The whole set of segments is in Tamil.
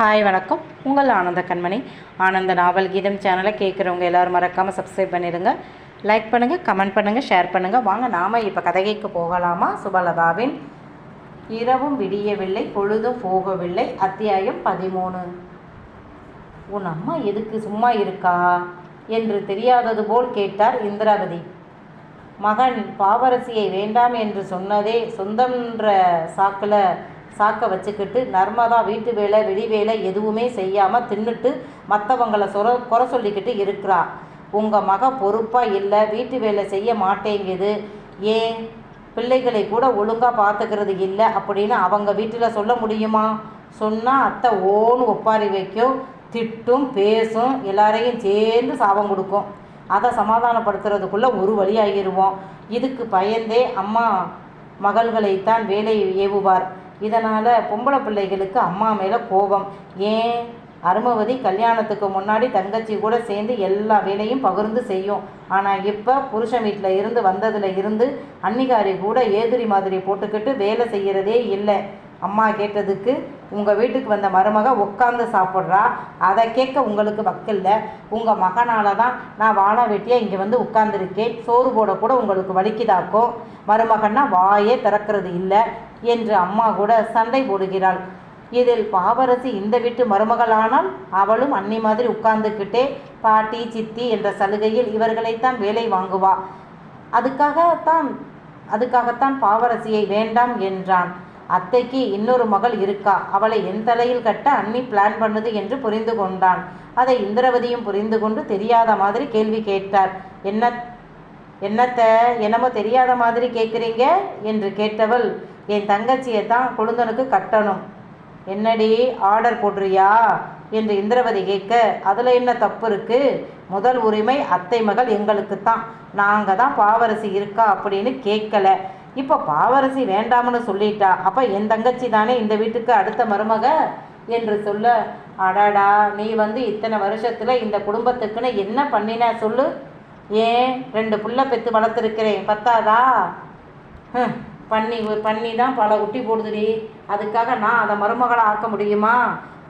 ஹாய் வணக்கம். உங்கள் ஆனந்த கண்மணி. ஆனந்த நாவல் கீதம் சேனலை கேட்குறவங்க எல்லோரும் மறக்காமல் சப்ஸ்கிரைப் பண்ணிடுங்க. லைக் பண்ணுங்கள் கமெண்ட் பண்ணுங்கள் ஷேர் பண்ணுங்கள் வாங்க நாம் இப்போ கதைகைக்கு போகலாமா? சுபலதாவின் இரவும் விடியவில்லை பொழுதும் போகவில்லை. அத்தியாயம் பதிமூணு. உன் அம்மா எதுக்கு சும்மா இருக்கா? என்று தெரியாதது போல் கேட்டார் இந்திராவதி. மகன் பாவரசியை வேண்டாம் என்று சொன்னதே சொந்தம்ன்ற சாக்கில் சாக்க வச்சுக்கிட்டு நர்மதா வீட்டு வேலை வெளி வேலை எதுவுமே செய்யாமல் தின்னுட்டு மற்றவங்களை சொர குறை சொல்லிக்கிட்டு இருக்கிறா. உங்கள் மக பொறுப்பாக இல்லை வீட்டு வேலை செய்ய மாட்டேங்குது. ஏன்? பிள்ளைகளை கூட ஒழுங்காக பார்த்துக்கிறது இல்லை அப்படின்னு அவங்க வீட்டில் சொல்ல முடியுமா? சொன்னால் அத்தை ஓன்னு ஒப்பாரி வைக்கும் திட்டும் பேசும் எல்லாரையும் சேர்ந்து சாபம் கொடுக்கும். அதை சமாதானப்படுத்துறதுக்குள்ளே ஒரு வழி ஆகிடுவோம் இதுக்கு பயந்தே அம்மா மகள்களைத்தான் வேலை ஏவுவார். இதனால் பொம்பளை பிள்ளைகளுக்கு அம்மா மேலே கோபம். ஏன்? அருமவதி கல்யாணத்துக்கு முன்னாடி தங்கச்சி கூட சேர்ந்து எல்லா வேலையும் பகிர்ந்து செய்யும். ஆனால் இப்போ புருஷன் வீட்டில் இருந்து வந்ததில் இருந்து அன்னிகாரி கூட ஏதிரி மாதிரி போட்டுக்கிட்டு வேலை செய்கிறதே இல்லை. அம்மா கேட்டதுக்கு உங்கள் வீட்டுக்கு வந்த மருமக உட்காந்து சாப்பிட்றா? அதை கேட்க உங்களுக்கு வக்கில்ல. உங்கள் மகனால தான் நான் வாழா வெட்டியாக இங்கே வந்து உட்காந்துருக்கேன் சோறு போட கூட உங்களுக்கு வலிக்குதாக்கும் மருமகன்னா வாயே திறக்கிறது இல்லை. என்று அம்மா கூட சண்டை போடுகிறாள். இதில் பாவரசி இந்த வீட்டு மருமகளானால் அவளும் அன்னை மாதிரி உட்கார்ந்துக்கிட்டே பாட்டி சித்தி என்ற சலுகையில் இவர்களைத்தான் வேலை வாங்குவா. அதுக்காகத்தான் அதுக்காகத்தான் பாவரசியை வேண்டாம் என்றான். அத்தைக்கு இன்னொரு மகள் இருக்கா? அவளை என் தலையில் கட்ட அண்ணி பிளான் பண்ணுது என்று புரிந்து கொண்டான். அதை இந்திரவதியும் புரிந்து கொண்டு தெரியாத மாதிரி கேள்வி கேட்டார். என்ன என்னத்தை என்னமோ தெரியாத மாதிரி கேட்குறீங்க என்று கேட்டவள் என் தங்கச்சியை தான் கொழுந்தனுக்கு கட்டணும். என்னடி ஆர்டர் போடுறியா என்று இந்திரவதி கேட்க அதில் என்ன தப்பு இருக்குது முதல் உரிமை அத்தை மகள் எங்களுக்கு தான் நாங்கள் தான் பாவரசி இருக்கா? அப்படின்னு கேட்கல. இப்போ பாவரசி வேண்டாம்னு சொல்லிட்டா. அப்போ என் தங்கச்சி தானே இந்த வீட்டுக்கு அடுத்த மருமக? என்று சொல்ல அடாடா நீ வந்து இத்தனை வருஷத்தில் இந்த குடும்பத்துக்குன்னு என்ன பண்ணின? சொல்லு. ஏன் ரெண்டு புள்ள பெற்று வளர்த்துருக்கிறேன் பத்தாதா? பண்ணி பண்ணி தான் பல குட்டி போடுதுடி அதுக்காக நான் அதை மருமகளை ஆக்க முடியுமா?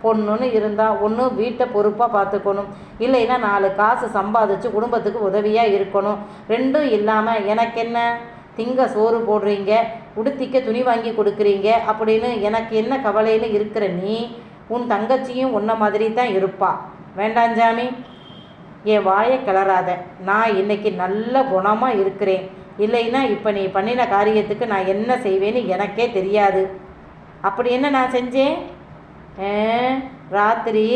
பொண்ணுன்னு இருந்தால் ஒன்று வீட்டை பொறுப்பாக பார்த்துக்கணும். இல்லைன்னா நாலு காசு சம்பாதிச்சு குடும்பத்துக்கு உதவியாக இருக்கணும். ரெண்டும் இல்லாமல் எனக்கு என்ன? திங்க சோறு போடுறீங்க உடுத்திக்க துணி வாங்கி கொடுக்குறீங்க அப்படின்னு எனக்கு என்ன கவலைன்னு இருக்கிற நீ? உன் தங்கச்சியும் உன்ன மாதிரி தான் இருப்பா. வேண்டாம் ஜாமி என் வாயை கிளறாத. நான் இன்னைக்கு நல்ல குணமாக இருக்கிறேன். இல்லைன்னா இப்போ நீ பண்ணின காரியத்துக்கு நான் என்ன செய்வேன்னு எனக்கே தெரியாது. அப்படி என்ன நான் செஞ்சேன்? ராத்திரி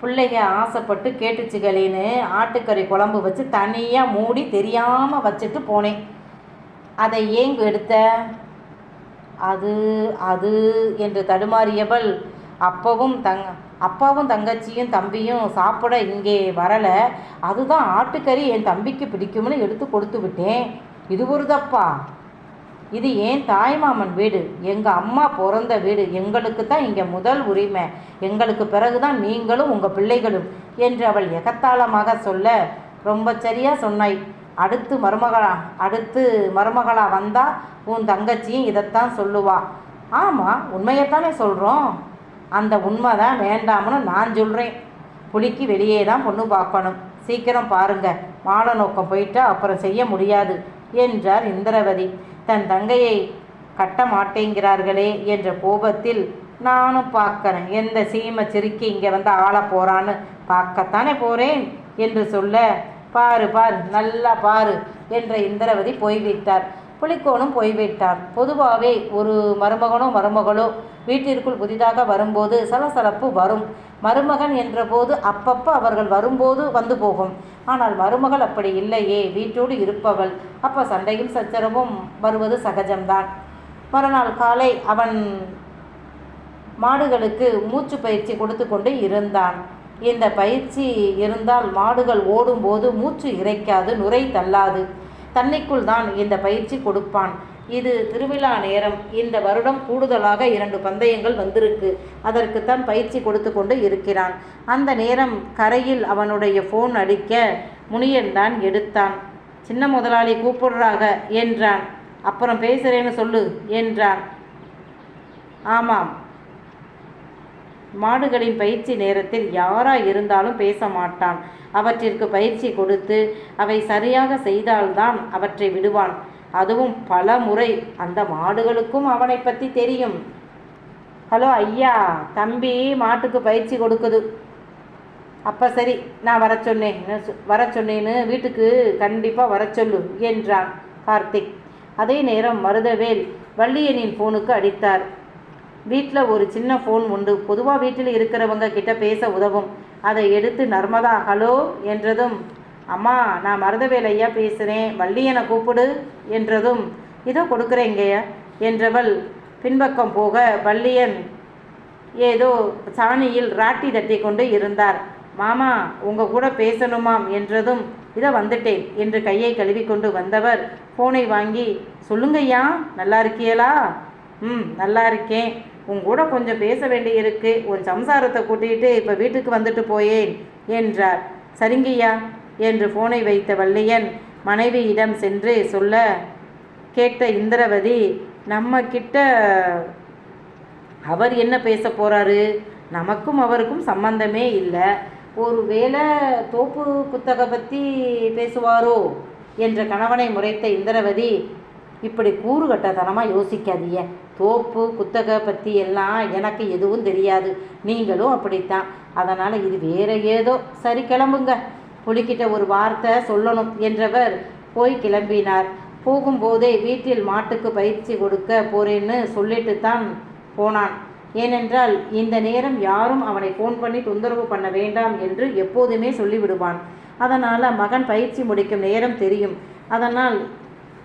பிள்ளைங்க ஆசைப்பட்டு கேட்டுச்சுகளேன்னு ஆட்டுக்கறி குழம்பு வச்சு தனியாக மூடி தெரியாமல் வச்சுட்டு போனேன். அதை ஏன் எடுத்த? அது அது என்று தடுமாறியவள் அப்பவும் தங்க அப்பாவும் தங்கச்சியும் தம்பியும் சாப்பிட இங்கே வரலை. அதுதான் ஆட்டுக்கறி என் தம்பிக்கு பிடிக்கும்னு எடுத்து கொடுத்து விட்டேன். இது ஒரு தப்பா இது ஏன் தாய்மாமன் வீடு? எங்கள் அம்மா பிறந்த வீடு. எங்களுக்கு தான் இங்கே முதல் உரிமை. எங்களுக்கு பிறகுதான் நீங்களும் உங்கள் பிள்ளைகளும் என்று அவள் எகத்தாளமாக சொல்ல ரொம்ப சரியாக சொன்னாய். அடுத்து மருமகளா அடுத்து மருமகளா வந்தால் உன் தங்கச்சியும் இதைத்தான் சொல்லுவா. ஆமாம் உண்மையைத்தானே சொல்கிறோம் அந்த உண்மை தான் வேண்டாம்னு நான் சொல்கிறேன் புலிக்கு வெளியே தான் பொண்ணு பார்க்கணும். சீக்கிரம் பாருங்க. மாலை நோக்கம் போயிட்டா அப்புறம் செய்ய முடியாது என்றார் இந்திரவதி. தன் தங்கையை கட்ட மாட்டேங்கிறார்களே என்ற கோபத்தில் நானும் பார்க்கறேன். எந்த சீமை சிரிக்கி இங்கே வந்து ஆளை போகிறான்னு பார்க்கத்தானே போகிறேன் என்று சொல்ல பாரு பாரு நல்லா பாரு என்ற இந்திரவதி போய்விட்டார். புலிக்கோனும் போய்விட்டார். பொதுவாகவே ஒரு மருமகனோ மருமகளோ வீட்டிற்குள் புதிதாக வரும்போது சலசலப்பு வரும். மருமகன் என்றபோது அப்பப்போ அவர்கள் வரும்போது வந்து போகும். ஆனால் மருமகள் அப்படி இல்லையே வீட்டோடு இருப்பவள். அப்போ சண்டையும் சச்சரவும் வருவது சகஜம்தான். மறுநாள் காலை அவன் மாடுகளுக்கு மூச்சு பயிற்சி கொடுத்து கொண்டு இருந்தான். இந்த பயிற்சி இருந்தால் மாடுகள் ஓடும்போது மூச்சு இறைக்காது நுரை தள்ளாது. தன்னைக்குள் தான் இந்த பயிற்சி கொடுப்பான். இது திருவிழா நேரம். இந்த வருடம் கூடுதலாக இரண்டு பந்தயங்கள் வந்திருக்கு. அதற்குத்தான் பயிற்சி கொடுத்து கொண்டு இருக்கிறான். அந்த நேரம் கரையில் அவனுடைய ஃபோன் அடிக்க முனியன் தான் எடுத்தான். சின்ன முதலாளி கூப்பிடுறாக என்றான். அப்புறம் பேசுகிறேன்னு சொல்லு என்றான். ஆமாம். மாடுகளின் பயிற்சி நேரத்தில் யாராக இருந்தாலும் பேச மாட்டான். அவற்றிற்கு பயிற்சி கொடுத்து அவை சரியாக செய்தால்தான் அவற்றை விடுவான். அதுவும் பல முறை அந்த மாடுகளுக்கும் அவனை பற்றி தெரியும். ஹலோ ஐயா தம்பி மாட்டுக்கு பயிற்சி கொடுக்குது. அப்போ சரி நான் வர சொன்னேன். வர சொன்னேன்னு வீட்டுக்கு கண்டிப்பாக வர சொல்லு என்றான் கார்த்திக். அதே நேரம் மருதவேல் வள்ளியனின் ஃபோனுக்கு அடித்தார். வீட்டில் ஒரு சின்ன ஃபோன் உண்டு. பொதுவாக வீட்டில் இருக்கிறவங்க கிட்ட பேச உதவும். அதை எடுத்து நர்மதா ஹலோ என்றதும் அம்மா நான் மருதவேலையா பேசுகிறேன் பேசுகிறேன் வள்ளியனை கூப்பிடு என்றதும் இதோ கொடுக்குறேங்கய்யா என்றவள் பின்பக்கம் போக வள்ளியன் ஏதோ சாணியில் ராட்டி தட்டி கொண்டு இருந்தார். மாமா உங்க கூட பேசணுமாம் என்றதும் இதை வந்துட்டேன் என்று கையை கழுவி கொண்டு வந்தவர் ஃபோனை வாங்கி சொல்லுங்கய்யா நல்லா இருக்கியலா ம் நல்லா இருக்கேன். உன் கூட கொஞ்சம் பேச வேண்டியிருக்கு. உன் சம்சாரத்தை கூட்டிகிட்டு இப்போ வீட்டுக்கு வந்துட்டு போயேன் என்றார். சரிங்கய்யா என்று ஃபோனை வைத்த வள்ளியன் மனைவியிடம் சென்று சொல்ல கேட்ட இந்திரவதி நம்ம கிட்ட அவர் என்ன பேச போகிறாரு நமக்கும் அவருக்கும் சம்பந்தமே இல்லை. ஒரு வேளை தோப்பு குத்தகை பற்றி பேசுவாரோ? என்ற கணவனை முறைத்த இந்திரவதி இப்படி கூறுகட்டத்தனமாக யோசிக்காதீங்க. தோப்பு குத்தகை பற்றி எல்லாம் எனக்கு எதுவும் தெரியாது. நீங்களும் அப்படித்தான். அதனால் இது வேற ஏதோ. சரி கிளம்புங்க. புலிக்கிட்ட ஒரு வார்த்தை சொல்லணும் என்றவர் போய் கிளம்பினார். போகும்போதே வீட்டில் மாட்டுக்கு பயிற்சி கொடுக்க போறேன்னு சொல்லிட்டு தான் போனான். ஏனென்றால் இந்த நேரம் யாரும் அவனை ஃபோன் பண்ணி தொந்தரவு பண்ண வேண்டாம் என்று எப்போதுமே சொல்லிவிடுவான். அதனால் மகன் பயிற்சி முடிக்கும் நேரம் தெரியும். அதனால்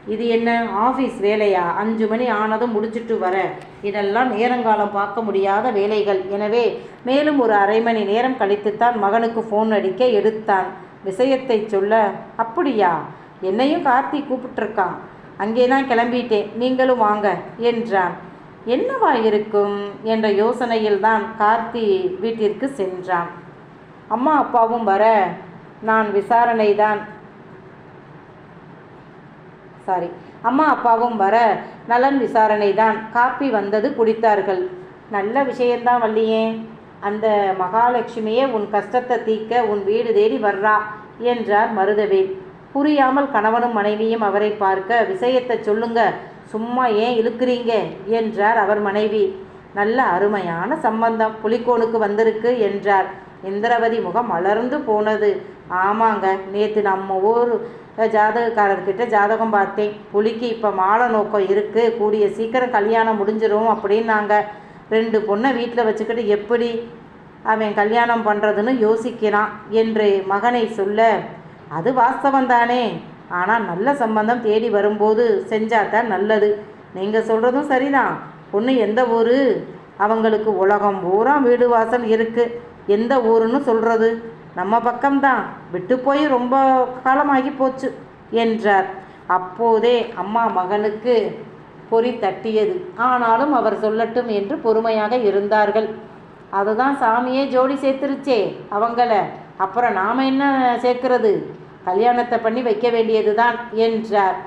இது என்ன? ஆஃபீஸ் வேலையா? அஞ்சு மணி ஆனதும் முடிச்சிட்டு வர. இதெல்லாம் நேரங்காலம் பார்க்க முடியாத வேலைகள். எனவே மேலும் ஒரு அரை மணி நேரம் கழித்துத்தான் மகனுக்கு ஃபோன் அடிக்க எடுத்தான். விஷயத்தை சொல்ல அப்படியா? என்னையும் கார்த்தி கூப்பிட்டுருக்கான். அங்கே தான் கிளம்பிட்டேன். நீங்களும் வாங்க என்றான். என்னவா இருக்கும்? என்ற யோசனையில்தான் கார்த்தி வீட்டிற்கு சென்றான். அம்மா அப்பாவும் வர. நான் விசாரணை தான் சாரி அம்மா அப்பாவும் வர நலன் விசாரணை தான் காப்பி வந்தது குடித்தார்கள். நல்ல விஷயந்தான் வள்ளியே. அந்த மகாலட்சுமியே உன் கஷ்டத்தை தீர்க்க உன் வீடு தேடி வர்றா என்றார் மருதவேல் புரியாமல் கணவனும் மனைவியும் அவரை பார்க்க விஷயத்தை சொல்லுங்க. சும்மா ஏன் இழுக்கிறீங்க? என்றார் அவர் மனைவி. நல்ல அருமையான சம்பந்தம். புலிக்கோனுக்கு வந்திருக்கு என்றார். இந்திரவதி முகம் மலர்ந்து போனது. ஆமாங்க. நேற்று நம்ம ஊர் ஜாதகக்காரர்கிட்ட ஜாதகம் பார்த்தேன். புலிக்கு இப்போ மாலை நோக்கம் இருக்குது கூடிய சீக்கிரம் கல்யாணம் முடிஞ்சிடும் அப்படின்னாங்க. ரெண்டு பொண்ணை வீட்டில் வச்சுக்கிட்டு எப்படி அவன் கல்யாணம் பண்ணுறதுன்னு யோசிக்கிறான் என்று மகனை சொல்ல அது வாஸ்தவம் தானே. ஆனால் நல்ல சம்பந்தம் தேடி வரும்போது செஞ்சாதான் நல்லது. நீங்கள் சொல்கிறதும் சரிதான். பொண்ணு எந்த ஊர்? அவங்களுக்கு உலகம் பூரா வீடு வாசல் இருக்குது எந்த ஊருன்னு சொல்கிறது நம்ம பக்கம்தான். விட்டு போய் ரொம்ப காலமாகி போச்சு என்றார். அப்போதே அம்மா மகனுக்கு பொறி தட்டியது. ஆனாலும் அவர் சொல்லட்டும் என்று பொறுமையாக இருந்தார்கள். அதுதான் சாமியே ஜோடி சேர்த்துருச்சே அவங்கள. அப்புறம் நாம் என்ன சேர்க்கிறது? கல்யாணத்தை பண்ணி வைக்க வேண்டியது தான் என்றார்.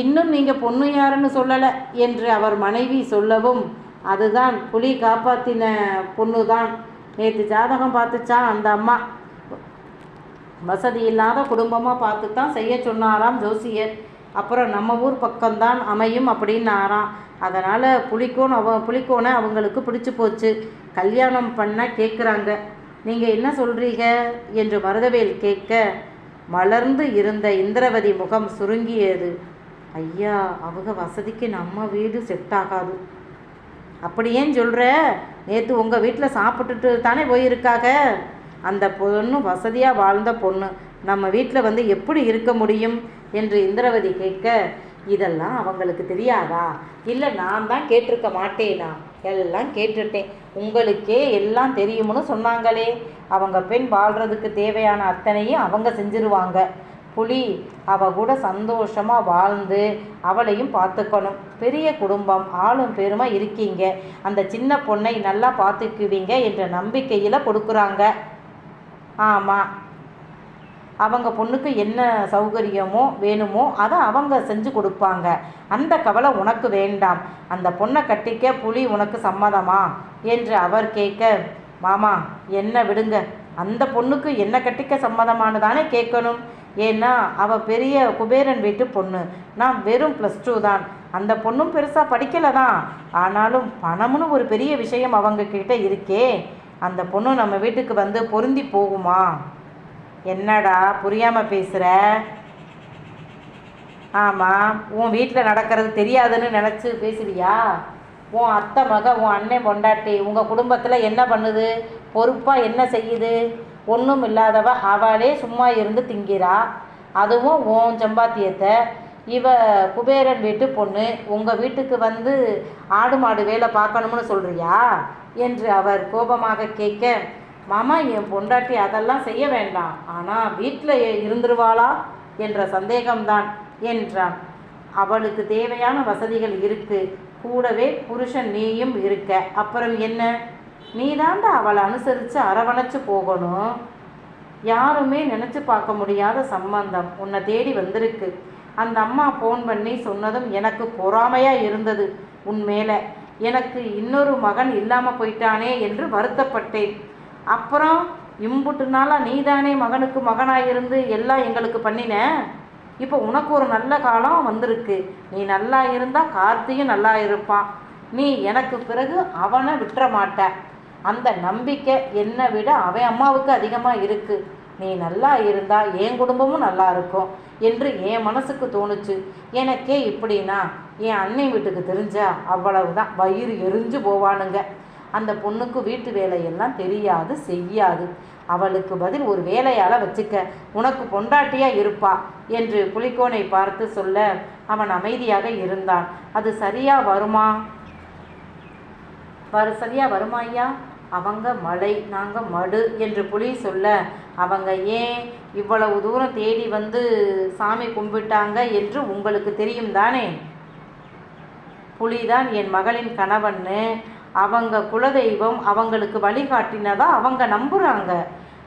இன்னும் நீங்கள் பொண்ணு யாருன்னு சொல்லலை என்று அவர் மனைவி சொல்லவும் அதுதான் புலி காப்பாத்தின பொண்ணு தான் நேற்று ஜாதகம் பார்த்துச்சான் அந்த அம்மா வசதி இல்லாத குடும்பமாக பார்த்து தான் செய்ய சொன்னாராம் ஜோசியர். அப்புறம் நம்ம ஊர் பக்கம்தான் அமையும் அப்படின்னாராம். அதனால் புளிக்கோன் அவ புளிக்கோனை அவங்களுக்கு பிடிச்சி போச்சு. கல்யாணம் பண்ண கேட்குறாங்க நீங்கள் என்ன சொல்கிறீங்க என்று மருதவேல் கேட்க மலர்ந்து இருந்த இந்திரவதி முகம் சுருங்கியது. ஐயா அவங்க வசதிக்கு நம்ம வீடு செட் ஆகாது. அப்படி சொல்கிற நேற்று உங்கள் வீட்டில் சாப்பிட்டுட்டு தானே போயிருக்காக? அந்த பொண்ணு வசதியாக வாழ்ந்த பொண்ணு. நம்ம வீட்டில் வந்து எப்படி இருக்க முடியும்? என்று இந்திரவதி கேட்க இதெல்லாம் அவங்களுக்கு தெரியாதா? இல்லை நான் தான் கேட்டிருக்க மாட்டேனா? எல்லாம் கேட்டுட்டேன். உங்களுக்கே எல்லாம் தெரியும்னு சொன்னாங்களே. அவங்க பெண் வாழ்கிறதுக்கு தேவையான அத்தனையும் அவங்க செஞ்சிருவாங்க. புலி. அவ கூட சந்தோஷமா வாழ்ந்து அவளையும் பார்த்துக்கணும். பெரிய குடும்பம் ஆளும் பெருமை இருக்கீங்க. அந்த சின்ன பொண்ணை நல்லா பார்த்துக்குவீங்க என்ற நம்பிக்கையில் கொடுக்குறாங்க. ஆமாம் அவங்க பொண்ணுக்கு என்ன சௌகரியமோ வேணுமோ அதை அவங்க செஞ்சு கொடுப்பாங்க. அந்த கவலை உனக்கு வேண்டாம். அந்த பொண்ணை கட்டிக்க புலி உனக்கு சம்மதமா? என்று அவர் கேட்க மாமா என்ன விடுங்க? அந்த பொண்ணுக்கு என்ன கட்டிக்க சம்மதமானதானே கேட்கணும்? ஏன்னா அவள் பெரிய குபேரன் வீட்டு பொண்ணு. நான் வெறும் ப்ளஸ் டூ தான். அந்த பொண்ணும் பெருசாக படிக்கலை தான். ஆனாலும் பணம்னு ஒரு பெரிய விஷயம் அவங்க கிட்டே இருக்கே. அந்த பொண்ணு நம்ம வீட்டுக்கு வந்து பொருந்தி போகுமா? என்னடா புரியாமல் பேசுகிற ஆமாம் உன் வீட்டில் நடக்கிறது தெரியாதுன்னு நினச்சி பேசுறியா உன் அத்தை மக உன் அண்ணன் பொண்டாட்டி உங்கள் குடும்பத்தில் என்ன பண்ணுது? பொறுப்பாக என்ன செய்யுது? ஒன்றும் இல்லாதவ அவளே சும்மா இருந்து திங்கிறா. அதுவும் உன் சம்பாத்தியத்தை. இவ குபேரன் வீட்டு பொண்ணு உங்கள் வீட்டுக்கு வந்து ஆடு மாடு வேலை பார்க்கணும்னு சொல்கிறியா என்று அவர் கோபமாக கேட்க மாமா என் பொண்டாட்டி அதெல்லாம் செய்ய வேண்டாம். ஆனால் வீட்டில் இருந்துருவாளா? என்ற சந்தேகம்தான் என்றான். அவளுக்கு தேவையான வசதிகள் இருக்கு. கூடவே புருஷன் நீயும் இருக்க. அப்புறம் என்ன? நீதாண்டா அவளை அனுசரித்து அரவணைச்சு போகணும். யாருமே நினச்சி பார்க்க முடியாத சம்பந்தம் உன்னை தேடி வந்திருக்கு. அந்த அம்மா ஃபோன் பண்ணி சொன்னதும் எனக்கு பொறாமையாக இருந்தது. உன் மேலே எனக்கு இன்னொரு மகன் இல்லாமல் போயிட்டானே என்று வருத்தப்பட்டேன். அப்புறம் இம்புட்டு நாளாக நீதானே மகனுக்கு மகனாக இருந்து எல்லாம் எங்களுக்கு பண்ணின? இப்போ உனக்கு ஒரு நல்ல காலம் வந்திருக்கு. நீ நல்லா இருந்தால் கார்த்தியும் நல்லா இருப்பான். நீ எனக்கு பிறகு அவனை விட்டுற மாட்ட. அந்த நம்பிக்கை என்னை விட அவன் அம்மாவுக்கு அதிகமாக இருக்குது நீ நல்லா இருந்தால் என் குடும்பமும் நல்லா இருக்கும் என்று என் மனசுக்கு தோணுச்சு. எனக்கே இப்படின்னா என் அன்னை வீட்டுக்கு தெரிஞ்சா அவ்வளவுதான். வயிறு எரிஞ்சு போவானுங்க. அந்த பொண்ணுக்கு வீட்டு வேலையெல்லாம் தெரியாது செய்யாது. அவளுக்கு பதில் ஒரு வேலையால் வச்சுக்க. உனக்கு பொண்டாட்டியாக இருப்பா என்று புலிக்கோனை பார்த்து சொல்ல அவன் அமைதியாக இருந்தான். அது சரியாக வருமா? வரு சரியாக வருமா ஐயா? அவங்க மலை நாங்கள் மடு என்று புலி சொல்ல அவங்க ஏன் இவ்வளவு தூரம் தேடி வந்து சாமி கும்பிட்டாங்க என்று உங்களுக்கு தெரியும் தானே? புலிதான் என் மகளின் கணவன்னு அவங்க குலதெய்வம் அவங்களுக்கு வழிகாட்டினதா அவங்க நம்புகிறாங்க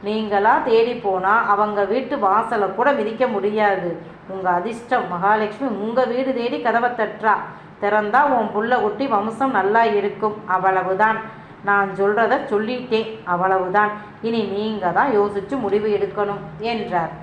நீங்களாக தேடி போனால் அவங்க வீட்டு வாசலை கூட மிதிக்க முடியாது. உங்கள் அதிர்ஷ்டம் மகாலட்சுமி உங்கள் வீடு தேடி கதவை தட்டுறா. திறந்தா உன் புள்ள குட்டி வம்சம் நல்லா இருக்கும். அவ்வளவுதான். நான் சொல்கிறத சொல்லிட்டேன் அவ்வளவுதான். இனி நீங்கள் தான் யோசித்து முடிவு எடுக்கணும் என்றார்.